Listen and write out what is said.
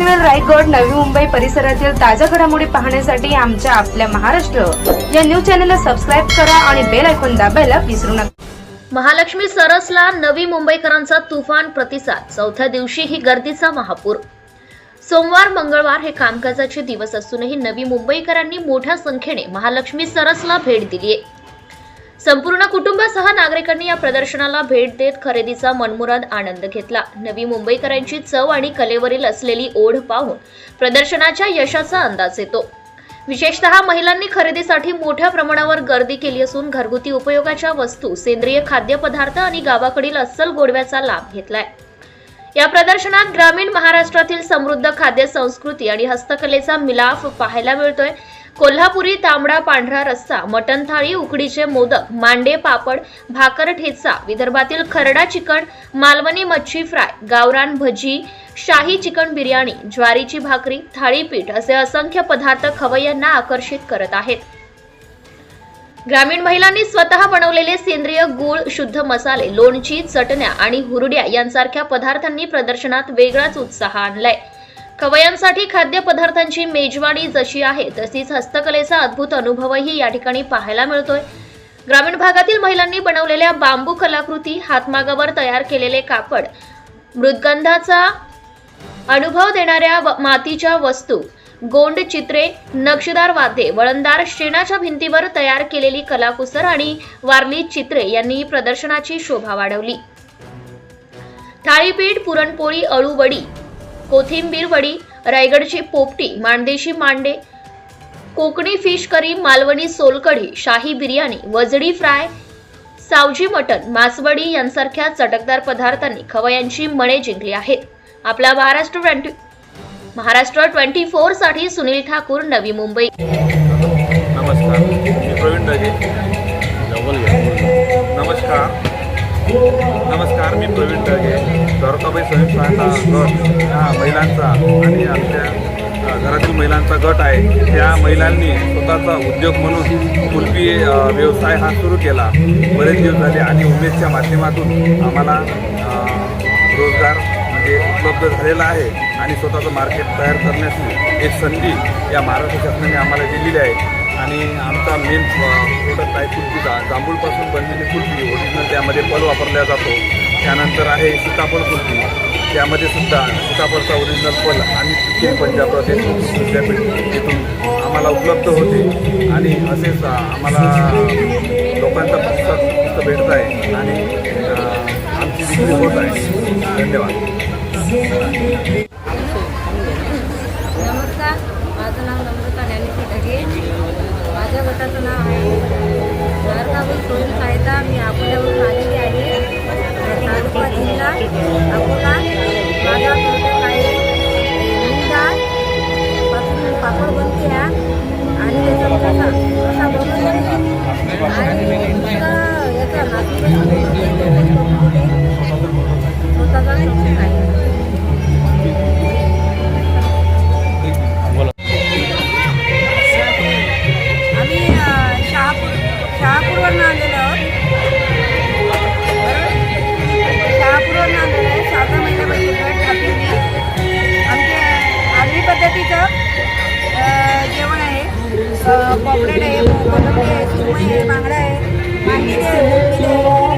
रायगड नवी मुंबई परिसरातील ताज्या घडामोडी पाहण्यासाठी आमच्या आपल्या महाराष्ट्र या न्यूज चॅनलला सबस्क्राईब करा आणि बेल ऐकून दाबायला विसरू नका. महालक्ष्मी सरसला नवी मुंबईकरांचा तुफान प्रतिसाद. चौथ्या दिवशी ही गर्दीचा महापूर. सोमवार मंगळवार हे कामकाजाचे दिवस असूनही नवी मुंबईकरांनी मोठ्या संख्येने महालक्ष्मी सरसला भेट दिली आहे संपूर्ण कुटुंबासह नागरिकांनी या प्रदर्शनाला भेट देत खरेदीचा मनमुराद आनंद घेतला. नवी मुंबईकरांची चव आणि कलेवरील असलेली ओढ पाहून प्रदर्शनाच्या यशाचा अंदाज येतो. विशेषतः महिलांनी खरेदीसाठी मोठ्या प्रमाणावर गर्दी केली असून घरगुती उपयोगाच्या वस्तू सेंद्रिय खाद्यपदार्थ आणि गावाकडील अस्सल गोडव्याचा लाभ घेतलाय. या प्रदर्शनात ग्रामीण महाराष्ट्रातील समृद्ध खाद्य संस्कृती आणि हस्तकलेचा मिलाफ पाहायला मिळतोय. कोल्हापुरी तांबडा पांढरा रस्सा मटण थाळी उकडीचे मोदक मांडे पापड भाकर ठेचा विदर्भातील खरडा चिकन मालवणी मच्छी फ्राय गावरान भजी शाही चिकन बिर्याणी ज्वारीची भाकरी थाळीपीठ असे असंख्य पदार्थ खवय्यांना आकर्षित करत आहेत. ग्रामीण महिलांनी स्वतः बनवलेले सेंद्रिय गूळ शुद्ध मसाले लोणची चटण्या आणि हुरड्या यांसारख्या पदार्थांनी प्रदर्शनात वेगळाच उत्साह आणलाय. खवयांसाठी खाद्यपदार्थांची मेजवाडी जशी आहे तशीच हस्तकलेचा अद्भुत अनुभवही या ठिकाणी पाहायला मिळतोय. ग्रामीण भागातील महिलांनी बनवलेल्या बांबू कलाकृती हातमागावर तयार केलेले कापड मृदगंधाचा अनुभव देणाऱ्या व- मातीच्या वस्तू गोंड चित्रे नक्षीदार वाद्ये वळणदार शेणाच्या भिंतीवर तयार केलेली कलाकुसर आणि वारली चित्रे यांनी प्रदर्शनाची शोभा वाढवली. थाळीपीठ पुरणपोळी अळूवडी कोथिंबीर वडी रायगडची पोपटी माणदेशी मांडे कोकणी फिश करी मालवणी सोलकढी शाही बिर्याणी वजडी फ्राय सावजी मटण मासवडी यांसारख्या चटकदार पदार्थांनी खवयांची मणे जिंकली आहेत. आपला महाराष्ट्र ट्वेंटी महाराष्ट्र ट्वेंटी फोरसाठी सुनील ठाकूर नवी मुंबई. नमस्कार नमस्कार. नमस्कार मी प्रवीण स्वयंसहायता गट हा महिलांचा आणि आमच्या घरातील महिलांचा गट आहे. त्या महिलांनी स्वतःचा उद्योग म्हणून कुल्फी व्यवसाय हा सुरू केला. बरेच दिवस झाले आणि उमेदच्या माध्यमातून आम्हाला रोजगार म्हणजे उपलब्ध झालेला आहे आणि स्वतःचं मार्केट तयार करण्याची एक संधी या महाराष्ट्र शासनाने आम्हाला दिलेली आहे. आणि आमचा मेन प्रोडक्ट आहे कुल्फी जांभूळपासून बनलेली कुल्फी ओरिजिनल त्यामध्ये पल वापरला जातो. त्यानंतर आहे सीताफळ कुल्फी त्यामध्ये सुद्धा सीताफळचा ओरिजिनल फल आणि ते पंजाब प्रदेश विद्यापीठ इथून आम्हाला उपलब्ध होते. आणि असेच आम्हाला लोकांचा पुस्तक पुस्तक भेटत आहे. आणि आमची विक्री होत आहे. धन्यवाद. नमस्कार. माझं नाव नम्रता ज्ञानेश्वर ढगे माझ्या गटाचं नाव आहे द्वारकाबाई स्वयं सहायता मी अकोल्यावरून शहापूरवरून आलेलो आहोत शहापूरवरून आलेलं आहे. सहा महिला बचत गट ठाकूरनी आमच्या आगरी पद्धतीचं जेवण आहे. पॉपलेट आहे कोलंबी आहे सुरमई आहे बांगडा आहे मांडीच आहे.